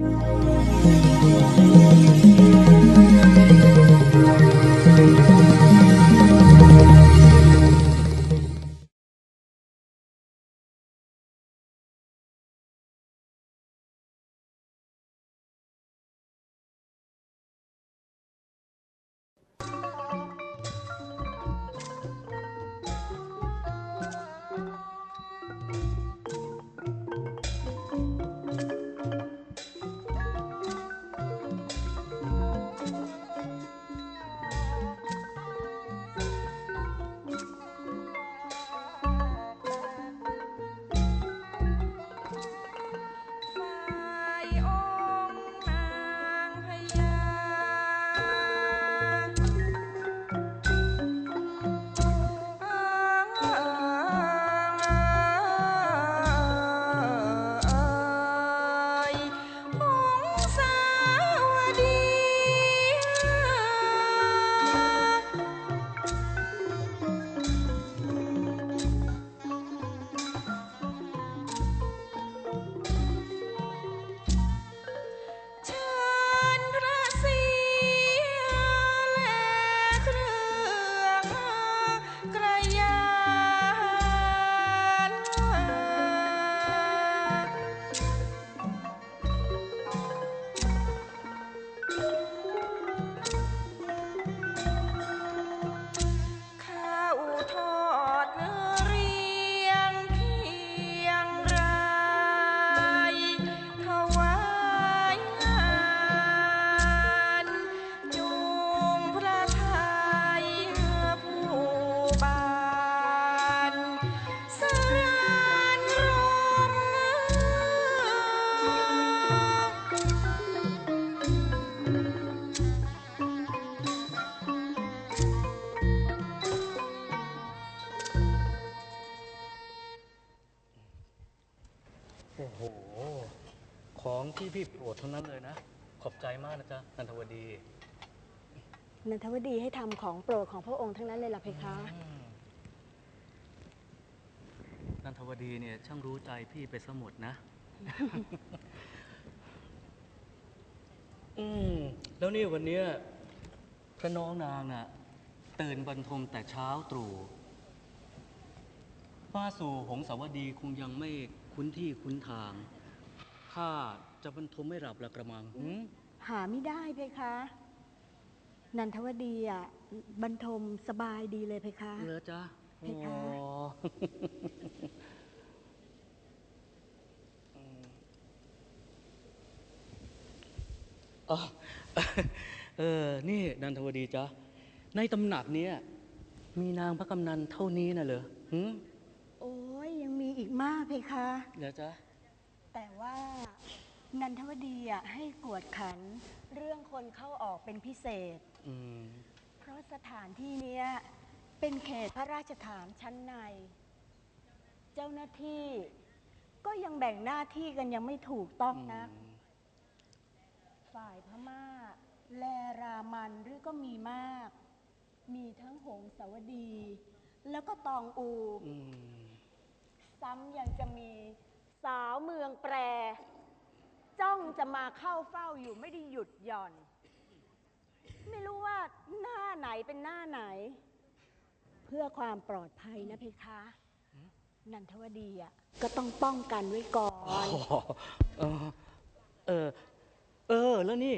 ฝ่ นันทวดีให้ทำของโปรดของพระองค์ทั้งนั้นเลยล่ะเพคะ อืมนันทวดีเนี่ยช่างรู้ใจพี่ไปสมดนะ อืม แล้วนี่วันเนี้ยพระน้องนางน่ะตื่นบรรทมแต่เช้าตรู่มาสู่หงสาวดีคงยังไม่คุ้นที่คุ้นทาง ข้าจะบรรทมไม่หลับละกระมังหืมหาไม่ได้เพคะ นันทวดีอะบรรทมสบายดีเลยเพคะ เหลือจ้ะเพคะ อ๋ออืมอ๋อเออ นี่นันทวดีจ๊ะ ในตำหนักเนี้ยมีนางพระกำนันเท่านี้น่ะเหรอหืมโอ้ยยังมีอีกมากเพคะเดี๋ยวจ๊ะ แต่ว่านันทวดีอะให้กวดขัน เรื่องคนเข้าออกเป็นพิเศษอืม เพราะสถานที่เนี้ยเป็นเขตพระราชฐานชั้นใน เจ้าหน้าที่ก็ยังแบ่งหน้าที่กันยังไม่ถูกต้องนะฝ่ายพม่า แลรามันหรือก็มีมาก มีทั้งหงสาวดี แล้วก็ตองอูอืมซ้ำยังจะมีสาวเมืองแปร จ้องจะมาเข้าเฝ้าอยู่ไม่ได้หยุดหย่อน ไม่รู้ว่าหน้าไหนเป็นหน้าไหน เพื่อความปลอดภัยนะเพคะ นันทวดีอะก็ต้องป้องกันไว้ก่อนอ๋อเออ เออ เออ แล้วนี่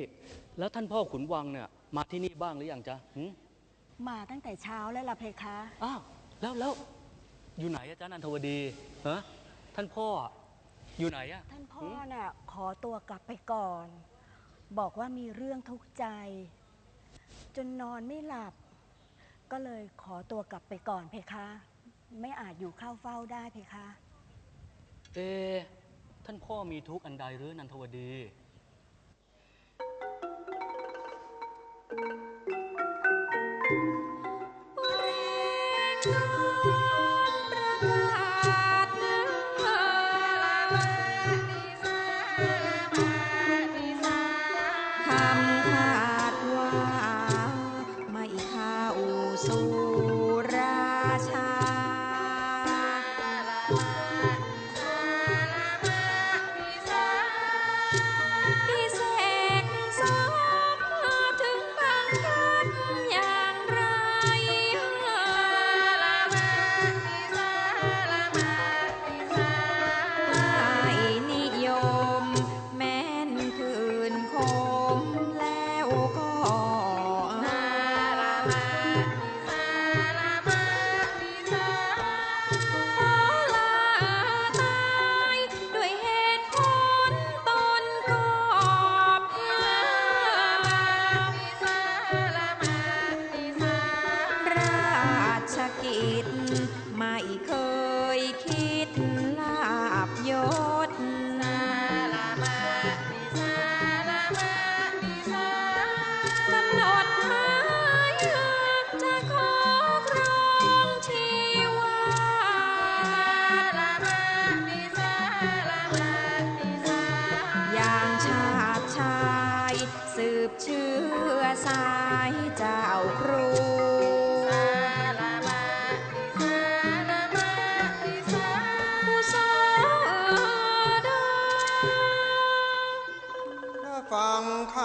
แล้วท่านพ่อขุนวังเนี่ย มาที่นี่บ้างหรือยังจ๊ะหืมมาตั้งแต่เช้าแล้วล่ะเพคะ อ้าว แล้วแล้วอยู่ไหนอะจ๊ะนันทวดีฮะท่านพ่ออยู่ไหนอะ ท่านพ่อน่ะขอตัวกลับไปก่อน บอกว่ามีเรื่องทุกข์ใจ จนนอนไม่หลับ ก็เลยขอตัวกลับไปก่อนเพคะ ไม่อาจอยู่เข้าเฝ้าได้เพคะ เอ ท่านพ่อมีทุกข์อันใดหรือนันทวดี ฟังค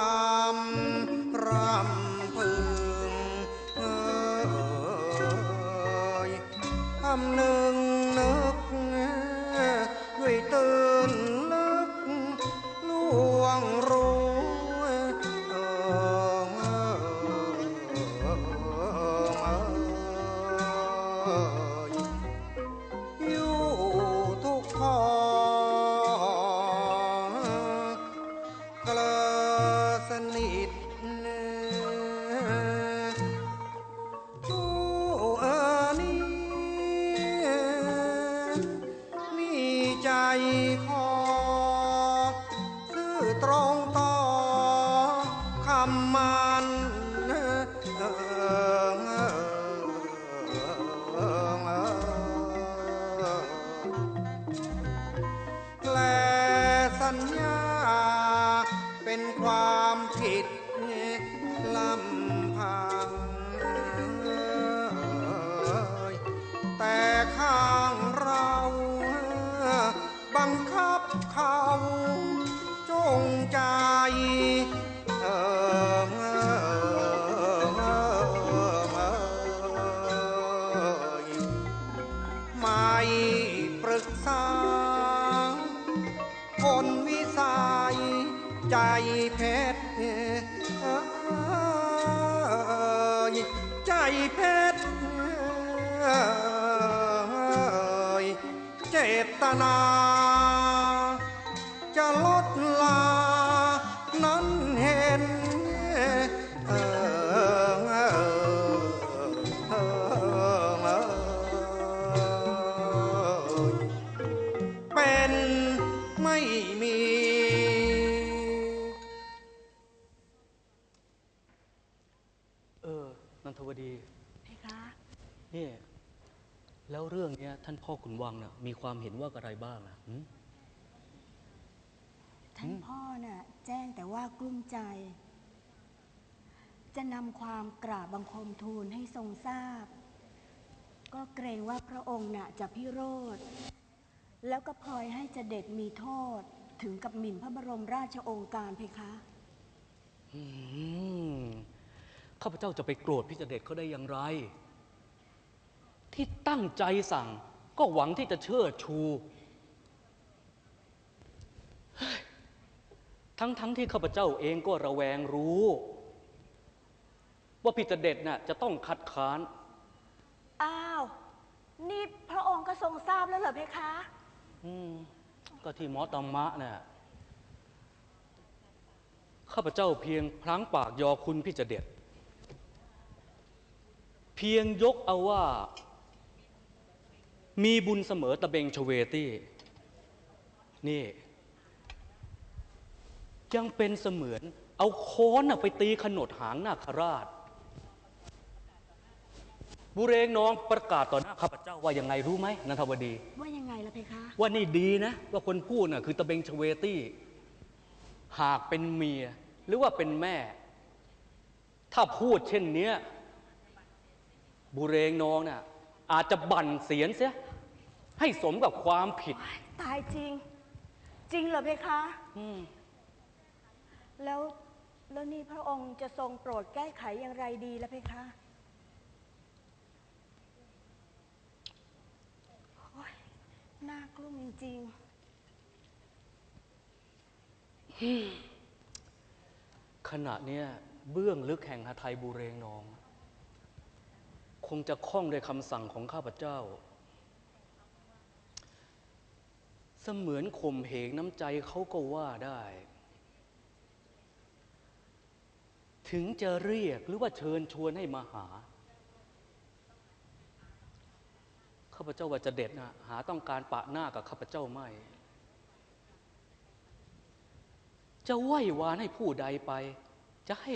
ำร่ำ ค ตนา จะลดลา นั้นเห็น เอ่ยเออเป็นไม่มี เออ นันทวดี แล้วเรื่องเนี้ยท่านพ่อขุนวังน่ะมีความเห็นว่าอะไรบ้างอะหืมท่านพ่อน่ะแจ้งแต่ว่ากลุ้มใจ จะนำความกราบบังคมทูลให้ทรงทราบ ก็เกรงว่าพระองค์น่ะจะพิโรธ แล้วก็พลอยให้เจะเด็ดมีโทษถึงกับหมิ่นพระบรมราชโองการเพคะอืมข้าพเจ้าจะไปโกรธพี่เจเด็ดเขาได้อย่างไร ที่ตั้งใจสั่ง ก็หวังที่จะเชิดชูเฮ้ยทั้งทั้งที่ข้าพเจ้าเองก็ระแวงรู้ ว่าพี่เจเด็ดน่ะจะต้องคัดค้าน อ้าว นี่พระองค์ก็ทรงทราบแล้วเหรอเพคะ อืม ก็ที่หมอตมะเนี่ยข้าพเจ้าเพียงพลั้งปากยอคุณพี่เจเด็ดเพียงยกเอาว่า มีบุญเสมอตะเบงชเวตี้ นี่ ยังเป็นเสมือน เอาค้อนน่ะไปตีขนดหางนาคราช บุเรงน้องประกาศต่อหน้าข้าพเจ้าว่ายังไงรู้ไหมนันทวดี ว่ายังไงล่ะเพคะ ว่านี่ดีนะ ว่าคนพูดน่ะคือตะเบงชเวตี้ หากเป็นเมีย หรือว่าเป็นแม่ ถ้าพูดเช่นเนี้ยบุเรงน้องน่ะ อาจจะบั่นเสียนเสีย ให้สมกับความผิด ตายจริง จริงเหรอเพคะ อืม แล้วแล้วนี่พระองค์จะทรงโปรดแก้ไขอย่างไรดีล่ะเพคะโอ๊ยน่ากลุ้มจริงขณะเนี้ยเบื้องลึกแห่งหาไทยบุเรงน้อง คงจะคล้องด้วยคำสั่งของข้าพเจ้า เสมือนข่มเหงน้ำใจเขาก็ว่าได้ ถึงจะเรียกหรือว่าเชิญชวนให้มาหา ข้าพเจ้าว่าจะเด็ดนะหาต้องการปะหน้ากับข้าพเจ้าไม่ จะไหว้วานให้ผู้ใดไป จะให้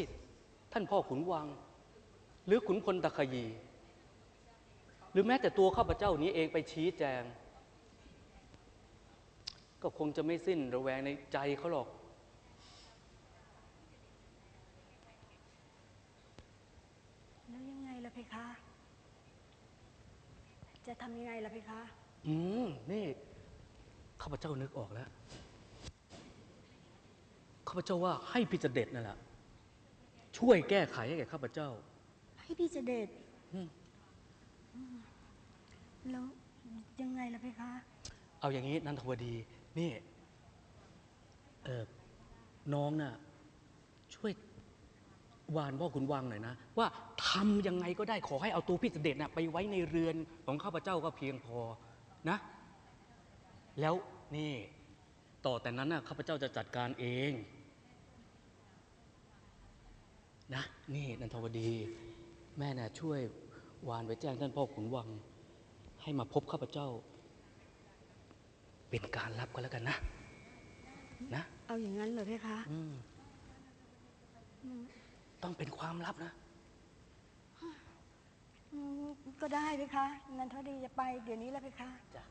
ท่านพ่อขุนวัง หรือขุนพลตะขยี หรือแม้แต่ตัวข้าพเจ้านี้เองไปชี้แจง ก็คงจะไม่สิ้นระแวงในใจเขาหรอก แล้วยังไงล่ะเพคะ จะทำยังไงล่ะเพคะ อืม นี่ข้าพเจ้านึกออกแล้ว ข้าพเจ้าว่าให้พิจเดชนั่นแหละช่วยแก้ไขให้แก่ข้าพเจ้า ให้พิจเดช อืม แล้วยังไงล่ะเพคะ เอาอย่างนี้นันทวดี นี่เออน้องน่ะช่วยวานพ่อคุณวังหน่อยนะ ว่าทำยังไงก็ได้ขอให้เอาตัวพี่เสด็จน่ะไปไว้ในเรือนของข้าพเจ้าก็เพียงพอนะ แล้วนี่ต่อแต่นั้นน่ะข้าพเจ้าจะจัดการเอง นะ นี่นันทวดี แม่น่ะช่วย วานไปแจ้งท่านพ่อขุนวัง ให้มาพบข้าพเจ้า เป็นการลับก็แล้วกันนะ นะ เอาอย่างนั้นเหรอเพคะอืมอืมต้องเป็นความลับนะ อืมก็ได้เพคะนันทดีจะไปเดี๋ยวนี้แล้วเพคะ จ้ะ